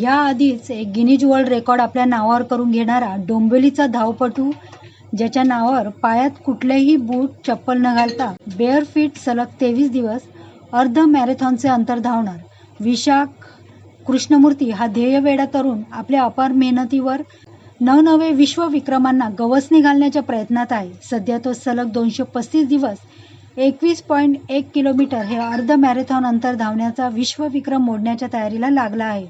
याआधीच एक Guinness world record आपल्या नावावर करून घेणारा डोंबिवलीचा धावपटू ज्याच्या नावावर पायात कुठलेही बूट चप्पल न घालता बेअर फीट सलग तेवीस दिवस अर्ध मॅरेथॉनचे अंतर धावणार. विशाख कृष्णमूर्ती हा ध्येयवेडा तरुण आपल्या अपार मेहनतीवर नवनवे विश्वविक्रमांना गवसणी घालण्याच्या प्रयत्नात आहे. सध्या तो सलग दोनशे पस्तीस दिवस एकवीस पॉईंट एक किलोमीटर हे अर्ध मॅरेथॉन अंतर धावण्याचा विश्वविक्रम मोडण्याच्या तयारीला लागला आहे.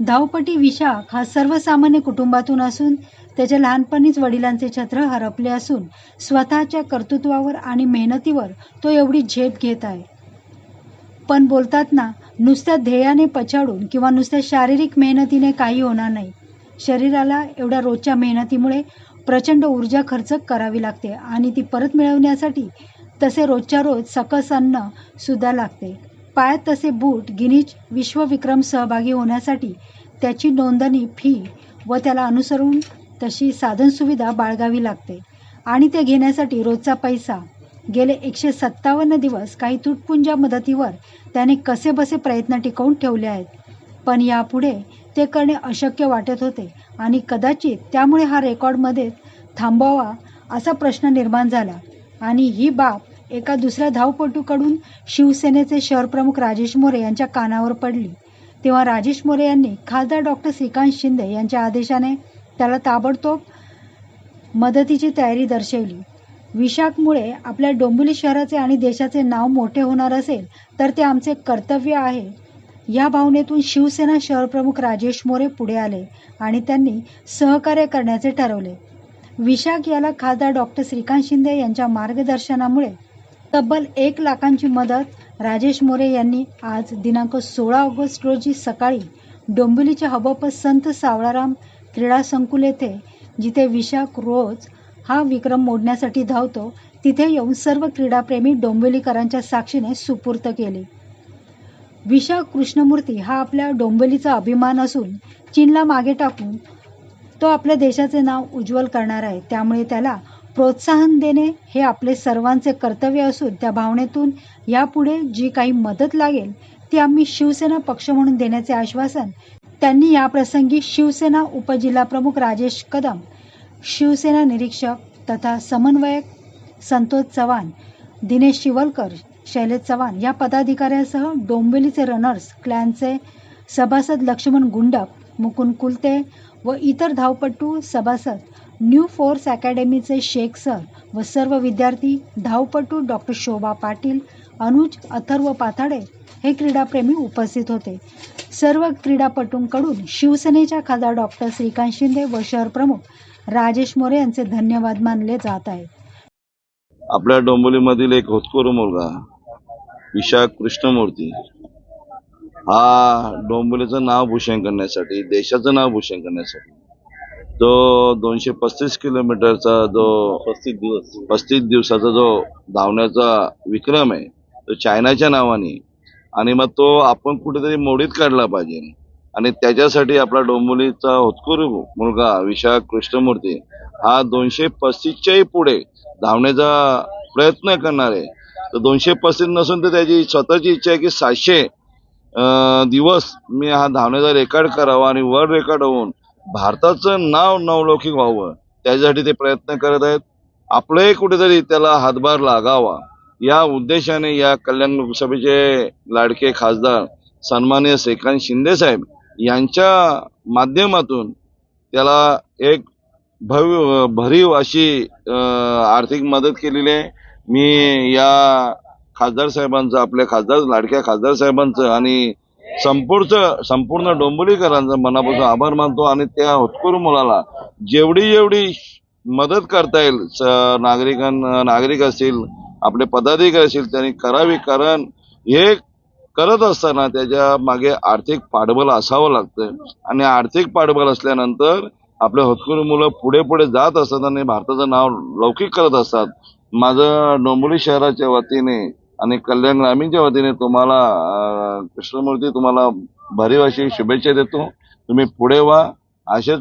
धावपटी विशाख हा सर्वसामान्य कुटुंबातून असून त्याच्या लहानपणीच वडिलांचे छत्र हरपले असून स्वतःच्या कर्तृत्वावर आणि मेहनतीवर तो एवढी झेप घेत आहे. पण बोलतात ना नुसत्या ध्येयाने पछाडून किंवा नुसत्या शारीरिक मेहनतीने काही होणार नाही. शरीराला एवढ्या रोजच्या मेहनतीमुळे प्रचंड ऊर्जा खर्च करावी लागते आणि ती परत मिळवण्यासाठी तसे रोजच्या रोज सकस अन्न सुद्धा लागते. पायात तसे बूट गिनीज विश्वविक्रम सहभागी होण्यासाठी त्याची नोंदणी फी व त्याला अनुसरून तशी साधनसुविधा बाळगावी लागते. आणि ते घेण्यासाठी रोजचा पैसा. गेले एकशे सत्तावन्न दिवस काही तुटपुंजा मदतीवर त्याने कसेबसे प्रयत्न टिकवून ठेवले आहेत. पण यापुढे ते करणे अशक्य वाटत होते आणि कदाचित त्यामुळे हा रेकॉर्डमध्ये थांबावा असा प्रश्न निर्माण झाला. आणि ही बाब एका दुसऱ्या धावपटूकडून शिवसेनेचे शहरप्रमुख राजेश मोरे यांच्या कानावर पडली. तेव्हा राजेश मोरे यांनी खासदार डॉक्टर श्रीकांत शिंदे यांच्या आदेशाने त्याला ताबडतोब मदतीची तयारी दर्शवली. विशाखमुळे आपल्या डोंबिवली शहराचे आणि देशाचे नाव मोठे होणार असेल तर ते आमचे कर्तव्य आहे. या भावनेतून शिवसेना शहरप्रमुख राजेश मोरे पुढे आले आणि त्यांनी सहकार्य करण्याचे ठरवले. विशाख याला खासदार डॉक्टर श्रीकांत शिंदे यांच्या मार्गदर्शनामुळे तब्बल एक लाखांची मदत राजेश मोरे यांनी आज दिनांक सोळा ऑगस्ट रोजी सकाळी डोंबिवलीच्या हबप संत सावळाराम क्रीडा संकुल येथे जिथे विशाख रोज हा विक्रम मोडण्यासाठी धावतो तिथे येऊन सर्व क्रीडाप्रेमी डोंबिवलीकरांच्या साक्षीने सुपूर्त केले. विशाख कृष्णमूर्ती हा आपल्या डोंबिवलीचा अभिमान असून चीनला मागे टाकून तो आपल्या देशाचे नाव उज्ज्वल करणार आहे. त्यामुळे त्याला प्रोत्साहन देणे हे आपले सर्वांचे कर्तव्य असून त्या भावनेतून यापुढे जी काही मदत लागेल ती आम्ही शिवसेना पक्ष म्हणून देण्याचे आश्वासन त्यांनी याप्रसंगी शिवसेना उपजिल्हाप्रमुख राजेश कदम शिवसेना निरीक्षक तथा समन्वयक संतोष चव्हाण दिनेश शिवलकर शैलेश चव्हाण या पदाधिकाऱ्यांसह डोंबिवलीचे रनर्स क्लॅनचे सभासद लक्ष्मण गुंडप मुकुंद कुलते व इतर धावपटू सभासद न्यू फोर्स अकॅडमीचे शेख सर व सर्व विद्यार्थी धावपटू डॉक्टर शोभा पाटील अनुज अथर्व पाथाडे हे क्रीडाप्रेमी उपस्थित होते. सर्व क्रीडापटूंकडून शिवसेनेच्या खासदार डॉक्टर श्रीकांत शिंदे व शहर प्रमुख राजेश मोरे यांचे धन्यवाद मानले जात आहेत आपल्या डोंबिवलीमधील एक होतकोर मुलगा विशाख कृष्णमूर्ती हा डोंबिवलीचं नाव भूषण करण्यासाठी देशाचं नाव भूषण करण्यासाठी तो दोनशे पस्तीस किलोमीटरचा जो पस्तीस दिवस. पस्तीस दिवसाचा जो धावण्याचा विक्रम आहे तो चायनाच्या नावाने. आणि मग तो आपण कुठेतरी मोडीत काढला पाहिजे. आणि त्याच्यासाठी आपला डोंबिवलीचा होतकरू मुलगा विशाख कृष्णमूर्ती हा दोनशे पस्तीसच्याही पुढे धावण्याचा प्रयत्न करणार आहे. तर दोनशे पस्तीस नसून तर त्याची स्वतःची इच्छा आहे की सातशे दिवस मी हा धावण्याचा रेकॉर्ड करावा आणि वर्ल्ड रेकॉर्ड होऊन भारताचं नाव नवलौकिक व्हावं त्याच्यासाठी ते प्रयत्न करत आहेत. आपलंही कुठेतरी त्याला हातभार लागावा. या उद्देशाने या कल्याण लोकसभेचे लाडके खासदार सन्मान्य श्रीकांत शिंदे साहेब यांच्या माध्यमातून त्याला एक भव्य भरीव अशी आर्थिक मदत केलेली आहे. मी या खासदार साहेबांचं आपल्या खासदार लाडक्या खासदार साहेबांचं आणि संपूर्ण संपूर्ण डोंबिवलीकरांचं मनापासून आभार मानतो आणि त्या होतकरू मुलाला जेवढी जेवढी मदत करता येईल नागरिकांना नागरिक असतील आपले पदाधिकारी असतील त्यांनी करावी कारण हे करत असताना त्याच्यामागे आर्थिक पाठबळ असावं लागतं आणि आर्थिक पाठबळ असल्यानंतर आपले होतकरू मुलं पुढे पुढे जात असतात आणि भारताचं नाव लौकिक करत असतात. माझं डोंबिवली शहराच्या वतीने आणि कल्याण ग्रामीणच्या वतीने तुम्हाला कृष्णमूर्ती तुम्हाला भारी अशी शुभेच्छा देतो. तुम्ही पुढे व्हा. असेच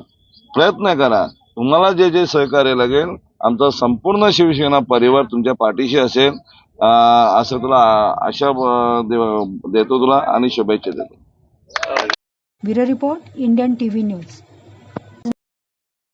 प्रयत्न करा. तुम्हाला जे जे सहकार्य लागेल आमचा संपूर्ण शिवसेना परिवार तुमच्या पाठीशी असेल. असं तुला आशा देतो तुला आणि शुभेच्छा देतो. Bureau report Indian TV news.